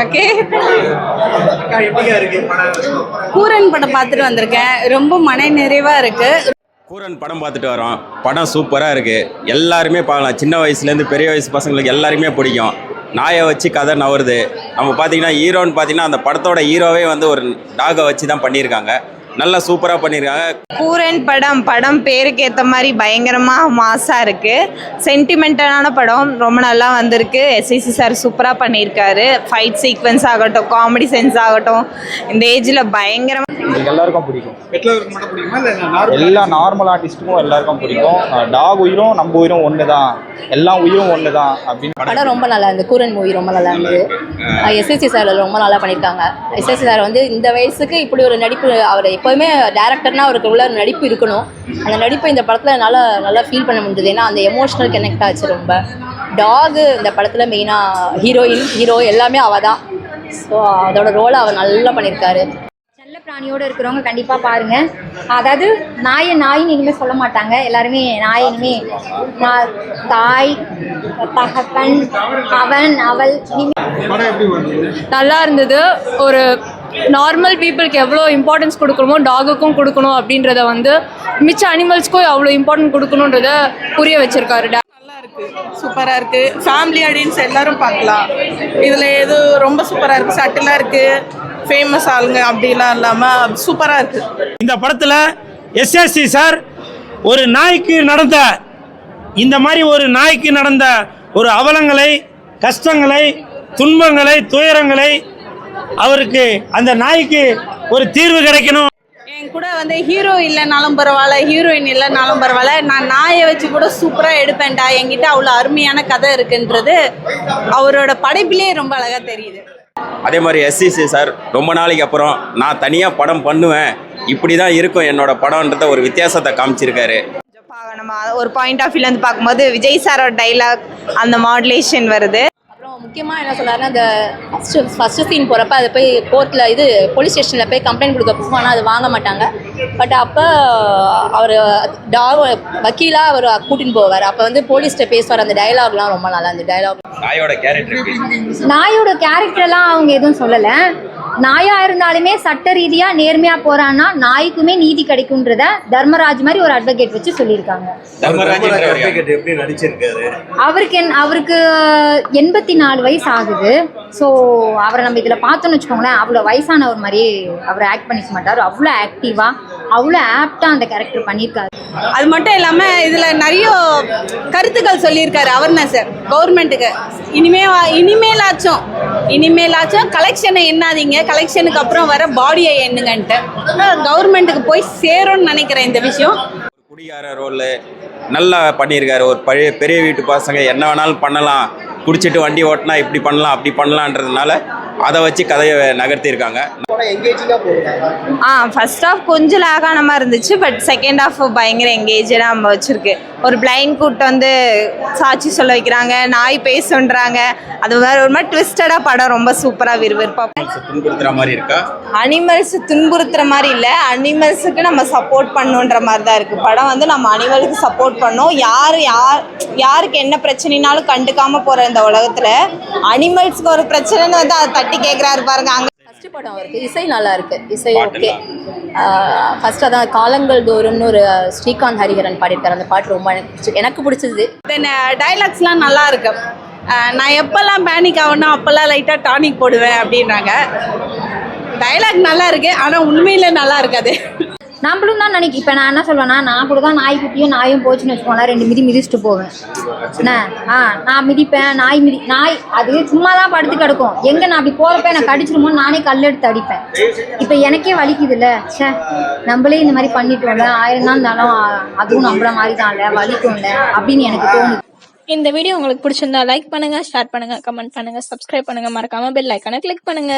Okay Kooran படம் பார்த்துட்டு வந்திருக்கேன். ரொம்ப மன நிறைவா இருக்கு. கூரன் படம் பார்த்துட்டு வரோம். படம் சூப்பராக இருக்குது எல்லாருமே பார்க்கலாம். சின்ன வயசுலேருந்து பெரிய வயசு பசங்களுக்கு எல்லாருமே பிடிக்கும். நாயை வச்சு கதை நவருது. நம்ம பார்த்தீங்கன்னா ஹீரோன்னு பார்த்தீங்கன்னா அந்த படத்தோட ஹீரோவே வந்து ஒரு டாகை வச்சு தான் பண்ணியிருக்காங்க. நல்லா சூப்பராக பண்ணியிருக்காங்க கூரன் படம் படம் பேருக்கு ஏற்ற மாதிரி பயங்கரமாக மாசாக இருக்குது சென்டிமெண்டலான படம் ரொம்ப நல்லா வந்திருக்கு. எஸ்ஐசி சார் சூப்பராக பண்ணியிருக்காரு ஃபைட் சீக்வன்ஸ் ஆகட்டும் காமெடி சென்ஸ் ஆகட்டும் இந்த ஏஜில் பயங்கரமாக எங்களுக்கு எல்லாருக்கும் பிடிக்கும். பெட்ரோலுக்கு மட்டும் பிடிக்குமா? இல்லை நார்மல் எல்லா நார்மல் ஆர்டிஸ்ட்டுக்கும் எல்லாருக்கும் பிடிக்கும். டாக் உயிரும் நம்ம உயிரும் ஒன்று தான் எல்லா உயிரும் ஒன்று தான் அப்படின்னு படம் ரொம்ப நல்லா இருந்தது. கூரன் மூவி ரொம்ப நல்லா இருந்தது. எஸ்எஸ்சி சார் ரொம்ப நல்லா பண்ணியிருக்காங்க எஸ்எஸ்சி சார் வந்து இந்த வயசுக்கு இப்படி ஒரு நடிப்பு அவர் எப்போவுமே டேரக்டர்னா அவருக்கு உள்ள நடிப்பு இருக்கணும். அந்த நடிப்பை இந்த படத்தில் நல்லா நல்லா ஃபீல் பண்ண முடிஞ்சது. ஏன்னா அந்த எமோஷனல் கனெக்ட் ஆச்சு ரொம்ப. டாகு இந்த படத்தில் மெயினாக ஹீரோயின் ஹீரோ எல்லாமே அவள் தான் ஸோ அதோட ரோலை அவர் நல்லா பண்ணியிருக்காரு செல்ல பிராணியோடு இருக்கிறவங்க கண்டிப்பாக பாருங்க. அதாவது நாயை நாயின்னு இனிமேல் சொல்ல மாட்டாங்க. எல்லாருமே நாய் இனிமே நான் தாய் தகப்பன் அவன் அவள் நல்லா இருந்தது. ஒரு நார்மல் பீப்புளுக்கு எவ்வளோ இம்பார்ட்டன்ஸ் கொடுக்கணுமோ டாகுக்கும் கொடுக்கணும் அப்படின்றத வந்து மிச்ச அனிமல்ஸ்க்கும் அவ்வளோ இம்பார்ட்டன்ட் கொடுக்கணுன்றத புரிய வச்சிருக்காரு. டா நல்லா இருக்கு. சூப்பரா இருக்கு. ஃபேமிலி ஆடியன்ஸ் எல்லாரும் பார்க்கலாம். இதுல எது ரொம்ப சூப்பரா இருக்கு. சட்டிலா இருக்கு. ஃபேமஸ் ஆளுங்க அப்படிலாம் இல்லாம சூப்பரா இருக்கு. இந்த படத்தில் எஸ்எஸ்சி சார் ஒரு நாய்க்கு நடந்த இந்த மாதிரி ஒரு நாய்க்கு நடந்த ஒரு அவலங்களை கஷ்டங்களை துன்பங்களை துயரங்களை அவருக்கு அந்த நாய்க்கு ஒரு தீர்வு கிடைக்கணும். என் கூட வந்து ஹீரோ இல்லைனாலும் பரவாயில்ல ஹீரோயின் இல்லைனாலும் பரவாயில்ல. நான் நாயை வச்சு கூட சூப்பராக எடுப்பேன்டா. என்கிட்ட அவ்வளோ அருமையான கதை இருக்குன்றது அவரோட படைப்பிலேயே ரொம்ப அழகாக தெரியுது. அதே மாதிரி எஸ்சிசி சார் ரொம்ப நாளைக்கு அப்புறம் நான் தனியாக படம் பண்ணுவேன். இப்படி தான் இருக்கும் என்னோட படம்ன்றத ஒரு வித்தியாசத்தை காமிச்சிருக்காரு. நம்ம ஒரு பாயிண்ட் ஆஃப் வியூலேருந்து பார்க்கும்போது விஜய் சாரோட டைலாக் அந்த மாடுலேஷன் வருது. முக்கியமாக என்ன சொல்லாருன்னா அந்த ஃபஸ்ட்டு ஃபஸ்ட்டு சீன் போகிறப்ப அதை போய் கோர்ட்டில் இது போலீஸ் ஸ்டேஷனில் போய் கம்ப்ளைண்ட் கொடுக்க போகும் ஆனால் அது வாங்க மாட்டாங்க. பட் அப்போ அவர் டாக் வக்கீலாக அவர் கூட்டின்னு போவார். அப்போ வந்து போலீஸ்கிட்ட பேசுவார். அந்த டயலாக்லாம் ரொம்ப நல்லா அந்த டயலாக் நாயோட கேரக்டர் நாயோட கேரக்டர்லாம் அவங்க எதுவும் சொல்லலை. நாயா இருந்தாலுமே சட்ட ரீதியா நேர்மையா போறான்னா நாய்க்குமே நீதி கிடைக்கும்ன்றத தர்மராஜ் மாதிரி ஒரு அட்வொகேட் வச்சு சொல்லியிருக்காங்க. அவருக்கு என் அவருக்கு எண்பத்தி நாலு வயசு ஆகுது. ஸோ அவரை நம்ம இதில் பார்த்தோன்னு வச்சுக்கோங்களேன் அவ்வளோ வயசானவர் மாதிரியே அவர் ஆக்ட் பண்ணிக்க மாட்டார். அவ்வளோ ஆக்டிவாக அவ்வளோ ஆப்டாக அந்த கேரக்டர் பண்ணியிருக்காரு. அது மட்டும் இல்லாமல் இதில் நிறைய கருத்துக்கள் சொல்லியிருக்காரு அவர்னஸ் கவர்மெண்ட்டுக்கு இனிமே இனிமேலாச்சும் இனிமேலாச்சும் கலெக்ஷனை எண்ணாதீங்க. கலெக்ஷனுக்கு அப்புறம் வர பாடியை எண்ணுங்கன்ட்டு. கவர்மெண்ட்டுக்கு போய் சேரும்னு நினைக்கிறேன் இந்த விஷயம். குடிகார ரோல் நல்லா பண்ணியிருக்காரு. ஒரு பழைய பெரிய வீட்டு பசங்க என்ன வேணாலும் பண்ணலாம். குடிச்சிட்டு வண்டி ஓட்டினா இப்படி பண்ணலாம் அப்படி பண்ணலான்றதுனால அதை வச்சு கதையை நகர்த்தியிருக்காங்க. ஆ ஃபர்ஸ்ட் ஆஃப் கொஞ்சம் லேக் ஆன மாதிரி இருந்துச்சு பட் செகண்ட் ஆஃப் பயங்கர எங்கேஜாக நம்ம வச்சுருக்கு. ஒரு பிளைண்ட் கூட்டு வந்து சாட்சி சொல்ல வைக்கிறாங்க நாய் பேசுன்றாங்க. அது வேற ஒரு மாதிரி ட்விஸ்டடாக படம் ரொம்ப சூப்பராக விறுவிறுப்பாக துன்புறுத்துற மாதிரி இருக்கா? அனிமல்ஸ் துன்புறுத்துற மாதிரி இல்லை. அனிமல்ஸுக்கு நம்ம சப்போர்ட் பண்ணுன்ற மாதிரி தான் இருக்குது படம் வந்து நம்ம அனிமலுக்கு சப்போர்ட் பண்ணோம். யார் யார் யாருக்கு என்ன பிரச்சனைனாலும் கண்டுக்காம போகிற இந்த உலகத்தில் அனிமல்ஸ்க்கு ஒரு பிரச்சனைன்னு வந்து அதை தட்டி கேட்குறாரு பாருங்க அங்கே ஃபஸ்ட்டு படம் இருக்குது இசை நல்லா இருக்குது இசை ஓகே. ஃபஸ்ட்டு அதான் காலங்கள் தோறும்னு ஒரு ஸ்ரீகாந்த் ஹரிஹரன் பாடியிருக்காரு. அந்த பாட்டு ரொம்ப எனக்கு பிடிச்சி எனக்கு பிடிச்சது. தென் டைலாக்ஸ்லாம் நல்லா இருக்கு. நான் எப்போல்லாம் பேனிக் ஆகணும் அப்போல்லாம் லைட்டாக டானிக் போடுவேன் அப்படின்றாங்க. டைலாக் நல்லா இருக்கு ஆனால் உண்மையில நல்லா இருக்காது. நம்மளும் தான் நினைக்க இப்போ நான் என்ன சொல்லுவேன்னா நான் கூட தான் நாய்க்குட்டியும் நாயும் போச்சுன்னு வச்சுக்கோங்களேன். ரெண்டு மிதி மிதிச்சுட்டு போவேன். என்ன? ஆ நான் மிதிப்பேன் நாய் மிதி நாய் அது சும்மா தான் படுத்து கிடக்கும். எங்கே நான் அப்படி போகிறப்ப எனக்கு கடிச்சிருமோ நானே கல் எடுத்து அடிப்பேன். இப்போ எனக்கே வலிக்குதுல்ல. ச்சே நம்மளே இந்த மாதிரி பண்ணிட்டோம்ல. ஆயிரம் தான் இருந்தாலும் அதுவும் நம்மள மாதிரி தான்ல வலிக்கும்ல. அப்படின்னு எனக்கு தோணுது. இந்த வீடியோ உங்களுக்கு பிடிச்சிருந்தா லைக் பண்ணுங்க ஷேர் பண்ணுங்க கமெண்ட் பண்ணுங்க சப்ஸ்கிரைப் பண்ணுங்க. மறக்காம பெல் ஐக்கானை கிளிக் பண்ணுங்க.